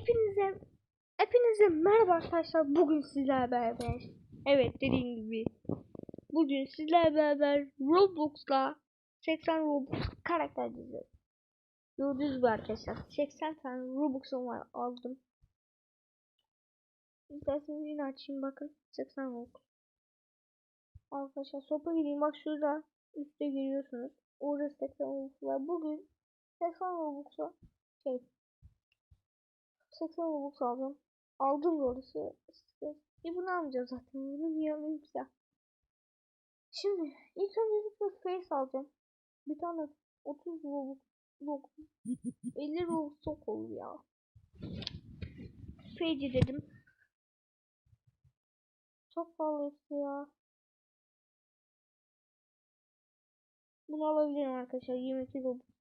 Hepinize hepinize merhaba arkadaşlar. Bugün sizlerle beraber. Evet dediğim gibi. Bugün sizlerle beraber Roblox'la 80 Robux karakter dizeceğiz. Gördüğünüz gibi arkadaşlar 80 tane Robux'um var aldım. İsterseniz yine açayım bakın 80 Robux. Arkadaşlar sopa gireyim bak şurada üstte görüyorsunuz. Orada 80 Robux var. Bugün 80 Robux'a şey 80 Robux aldım. Aldım doğrusu. İşte, e bunu almayacağım zaten. Bunu niye alayım? Şimdi ilk öncelikle face alacağım. Bir tane 30 Robux yok. 50 Robux çok olur ya. Face dedim. Çok pahalı hepsi ya. Bunu alabilirim arkadaşlar. 22 Robux.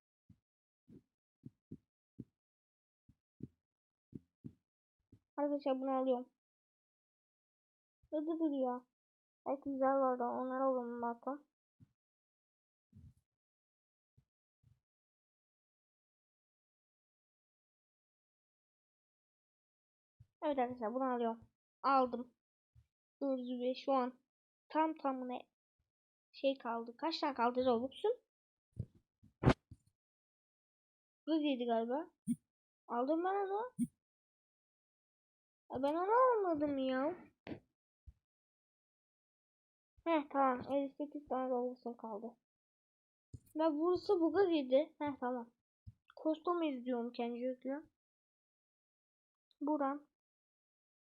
Arkadaşlar bunu alıyorum. Hadi dur ya. Belki güzel var da onları alalım zaten. Evet arkadaşlar bunu alıyorum. Aldım. Gördüğünüz gibi şu an tam tamına şey kaldı. Kaç tane kaldı Robux'un? 107 galiba. Aldım ben onu. Ben onu almadım ya. Heh tamam 58 tane Robux'um kaldı. Ben burası buga girdi. Heh tamam. Kostüm izliyorum kendi yüzüne. Buran.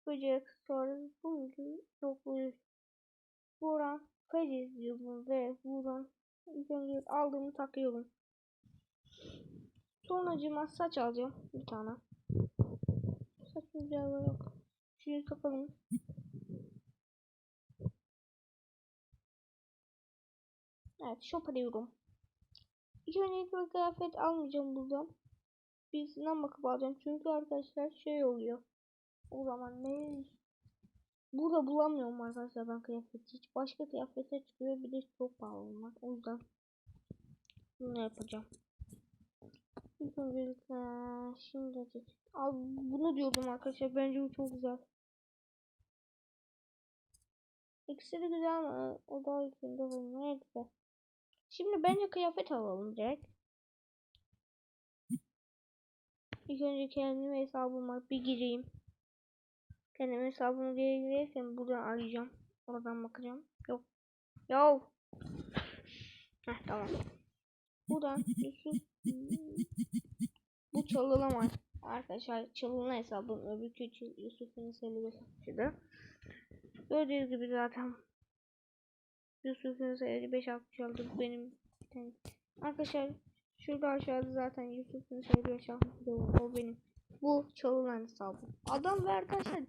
Böcek sonra bu? Yok bu. Buran. Fez izliyorum ve buran. İlk aldığımı takıyorum. Sonracıma saç alacağım bir tane. Saç güzel yok. Şunu takalım. Evet shop arıyorum. İlk önce bir kıyafet almayacağım buradan. Birisinden bakıp alacağım. Çünkü arkadaşlar şey oluyor. O zaman ne? Burada bulamıyorum arkadaşlar ben kıyafet. Hiç başka kıyafete çıkıyor. Bir de çok pahalı onlar. O yüzden bunu yapacağım. İlk öncelikle şimdi Al bunu diyordum arkadaşlar. Bence bu çok güzel. İkisi de güzel ama o da ikinde var. Neyse. Şimdi bence kıyafet alalım direkt. İlk önce kendime hesabıma bir gireyim. Kendim hesabımı geri girersem buradan arayacağım. Oradan bakacağım. Yok. Yo. Heh tamam. Buradan. Bu çalılamaz. Arkadaşlar çalınan hesabım öbür kötü Yusuf'un hesapçıdı. Gördüğünüz gibi zaten Yusuf'un sayıcı 5 60 aldı. Benim yani arkadaşlar şurada aşağıda zaten Yusuf'un sayıcı 5 60 o benim. Bu çalınan hesabı. Adam ve arkadaşlar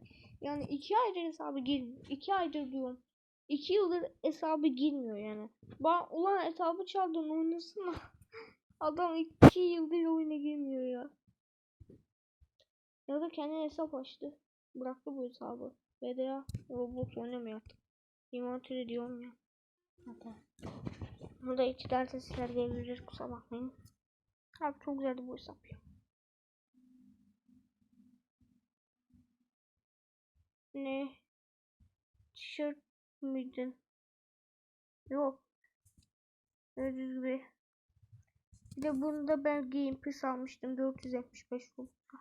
yani iki aydır hesabı girmiyor iki aydır diyorum. İki yıldır hesabı girmiyor yani. Ben ulan hesabı çaldın oynasın adam iki yıldır oyuna girmiyor ya. Ya da kendi hesap açtı. Bıraktı bu hesabı ve de ya Roblox oynamıyor artık inventörü diyorum ya Hatta. Burada içten sesler gelebilir kusura bakmayın. Abi çok güzeldi bu hesap ya. Ne? Tişört müydün? Yok. Gördüğünüz gibi. Bir de bunu da ben Game Pass almıştım. 475 Roblox'a.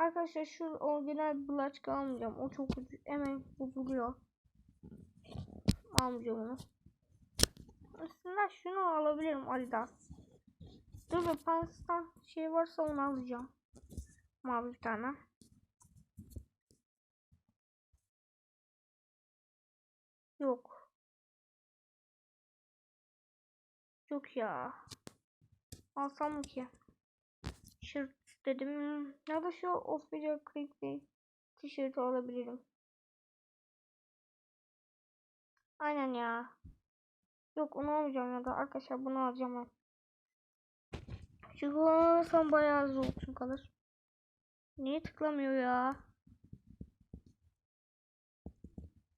Arkadaşlar şu orijinal bulaç almayacağım. O çok. Hemen bozuluyor. Almayacağım onu. Aslında şunu alabilirim Adidas. Dur be Pans'tan şey varsa onu alacağım. Mavi bir tane. Yok. Yok ya. Alsam mı ki? Shirt dedim. Ya da şu off video clickbait tişört alabilirim. Aynen ya. Yok onu almayacağım ya da arkadaşlar bunu alacağım ben. Çünkü son bayağı zor olsun kalır. Niye tıklamıyor ya?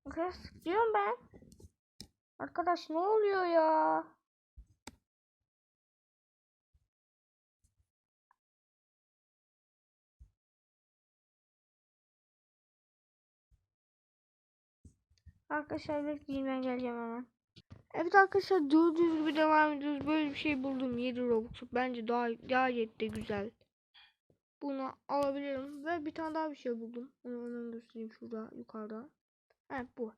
Arkadaş diyorum ben. Arkadaş ne oluyor ya? Arkadaşlar bekleyin ben geleceğim hemen. Evet arkadaşlar gördüğünüz gibi devam ediyoruz. Böyle bir şey buldum 7 Robux. Bence daha gayet de güzel. Bunu alabilirim ve bir tane daha bir şey buldum. Onu hemen göstereyim şurada yukarıda. Evet bu.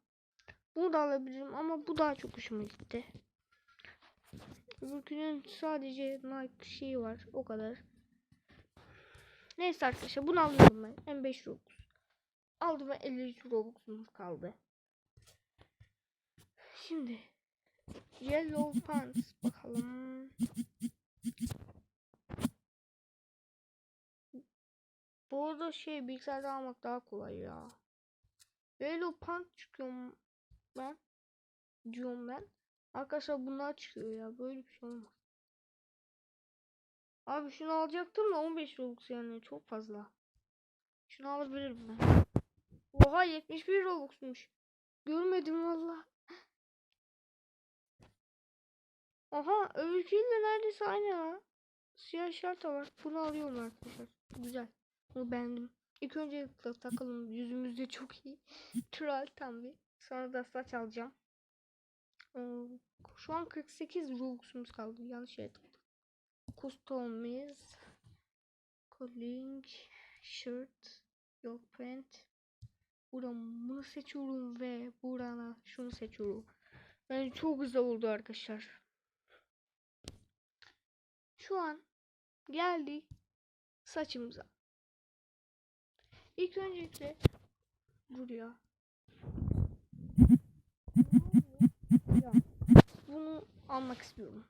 Bunu da alabilirim ama bu daha çok hoşuma gitti. Öbürkünün sadece Nike şeyi var. O kadar. Neyse arkadaşlar bunu alıyorum ben. Hem 5 Robux. Aldım ve 53 Robux'umuz kaldı. Şimdi Yellow Pants bakalım. Bu arada şey bilgisayarda almak daha kolay ya. Yellow Pants çıkıyorum ben. Diyorum ben. Arkadaşlar bunlar çıkıyor ya. Böyle bir şey olmaz. Abi şunu alacaktım da 15 Robux yani çok fazla. Şunu alabilirim ben. Oha 71 Robux'muş. Görmedim valla. Aha öbürküyle neredeyse aynı ya. Siyah şart var. Bunu alıyorum arkadaşlar. Güzel. Bunu beğendim. İlk önce takalım. Yüzümüzde çok iyi. Troll tam bir. Sonra da saç alacağım. Ee, Şu an 48 Robux'umuz kaldı. Yanlış yere tıkladım. Customize. Calling. Shirt. Yok print. Buradan bunu seçiyorum ve burana şunu seçiyorum. Yani çok güzel oldu arkadaşlar. Şu an geldik saçımıza. İlk öncelikle buraya. Ya, bunu almak istiyorum.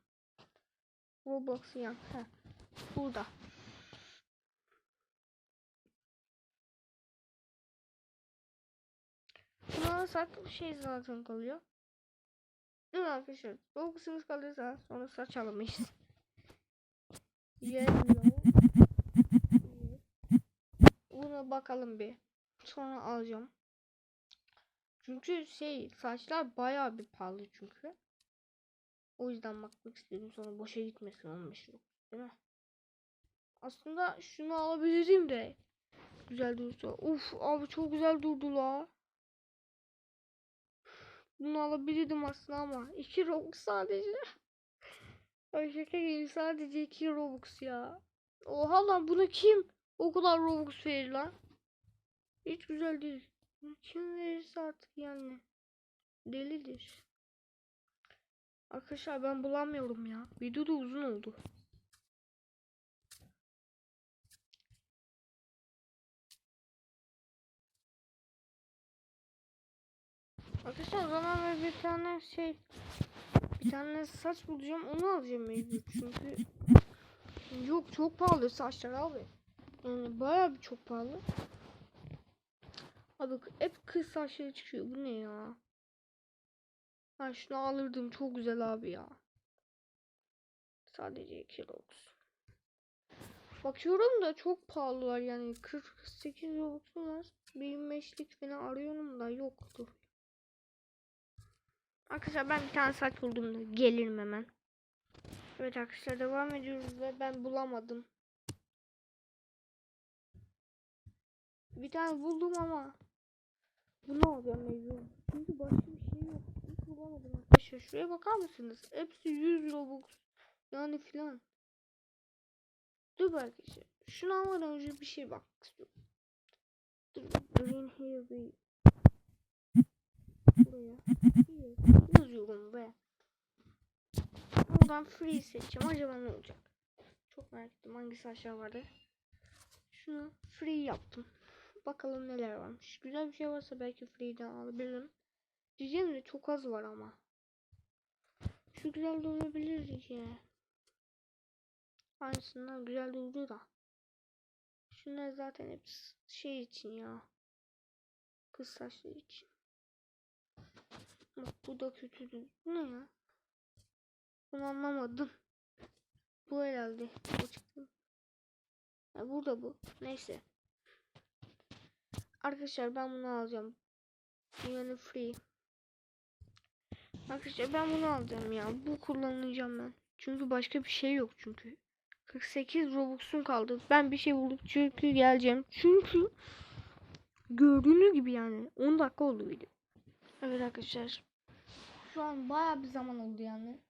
Roblox yan. Heh, burada. Bunu alırsak şey zaten kalıyor. Değil mi arkadaşlar? Roblox'umuz kalırsa sonra saç alamayız. Yellow. Buna bakalım bir. Sonra alacağım. Çünkü şey saçlar bayağı bir pahalı çünkü. O yüzden bakmak istedim sonra boşa gitmesin 15 lira. Değil mi? Aslında şunu alabilirim de. Güzel dursa. Uf abi çok güzel durdu la. Bunu alabilirdim aslında ama 2 Robux sadece. Ay şaka gibi sadece 2 Robux ya. Oha lan bunu kim o kadar Robux verir lan? Hiç güzel değil. Kim verirse artık yani. Delidir. Arkadaşlar ben bulamıyorum ya. Video da uzun oldu. Arkadaşlar o zaman bir tane şey bir tane saç bulacağım onu alacağım mecbur çünkü yok çok pahalı saçlar abi. Yani bayağı bir çok pahalı. Abi hep kız saçları çıkıyor. Bu ne ya? Ben şunu alırdım. Çok güzel abi ya. Sadece 2 Robux bakıyorum da çok pahalılar yani 48 Robux'um var 25'lik falan arıyorum da yoktur Arkadaşlar ben bir tane saç buldum gelirim hemen. Evet arkadaşlar devam ediyoruz ve ben bulamadım. Bir tane buldum ama bunu alacağım mecbur. Çünkü başka bir şey yok. Hiç bulamadım arkadaşlar. Şuraya bakar mısınız? Hepsi 100 Robux. Yani filan. Dur arkadaşlar. Şunu almadan önce bir şey bakmak istiyorum. Dur. Green here we buraya yazıyorum ve buradan free seçeceğim. Acaba ne olacak? Çok merak ettim. Hangisi aşağı vardı? Şunu free yaptım. Bakalım neler varmış. Güzel bir şey varsa belki free'den alabilirim. Diyeceğim de çok az var ama. Şu güzel de olabilir ya. Aynısından güzel durdu da. Şunlar zaten hepsi şey için ya. Kız saçları için. Bu da kötüdü. Bu ne ya? Bunu anlamadım. Bu herhalde. Bu çıktı. Ya burada bu. Neyse. Arkadaşlar ben bunu alacağım. Yani free. Arkadaşlar ben bunu alacağım ya. Bu kullanacağım ben. Çünkü başka bir şey yok çünkü. 48 Robux'um kaldı. Ben bir şey buldum çünkü geleceğim. Çünkü gördüğünüz gibi yani 10 dakika oldu video. Evet arkadaşlar. Şu an baya bir zaman oldu yani.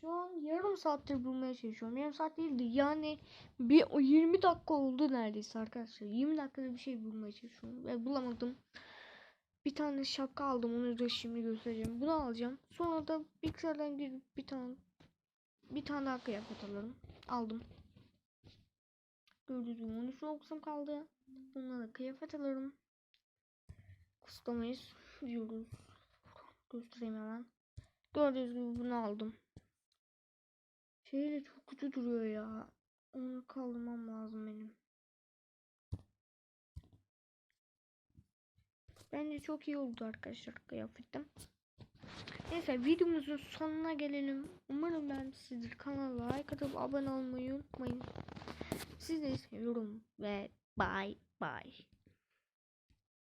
Şu an yarım saattir bulmaya çalışıyorum. Yarım saat değildi. Yani bir o 20 dakika oldu neredeyse arkadaşlar. 20 dakikada bir şey bulmaya çalışıyorum. Ve bulamadım. Bir tane şapka aldım. Onu da şimdi göstereceğim. Bunu alacağım. Sonra da bilgisayardan girip bir tane bir tane daha kıyafet alırım. Aldım. Gördüğünüz gibi 13 Robux'um kaldı. Bununla da kıyafet alırım. Kustamayız diyoruz. Göstereyim hemen. Gördüğünüz gibi bunu aldım. Şeyle çok kötü duruyor ya. Onu kaldırmam lazım benim. Bence çok iyi oldu arkadaşlar kıyafetim. Neyse videomuzun sonuna gelelim. Umarım ben sizdir. Kanala like atıp abone olmayı unutmayın. Sizleri seviyorum ve bye bye.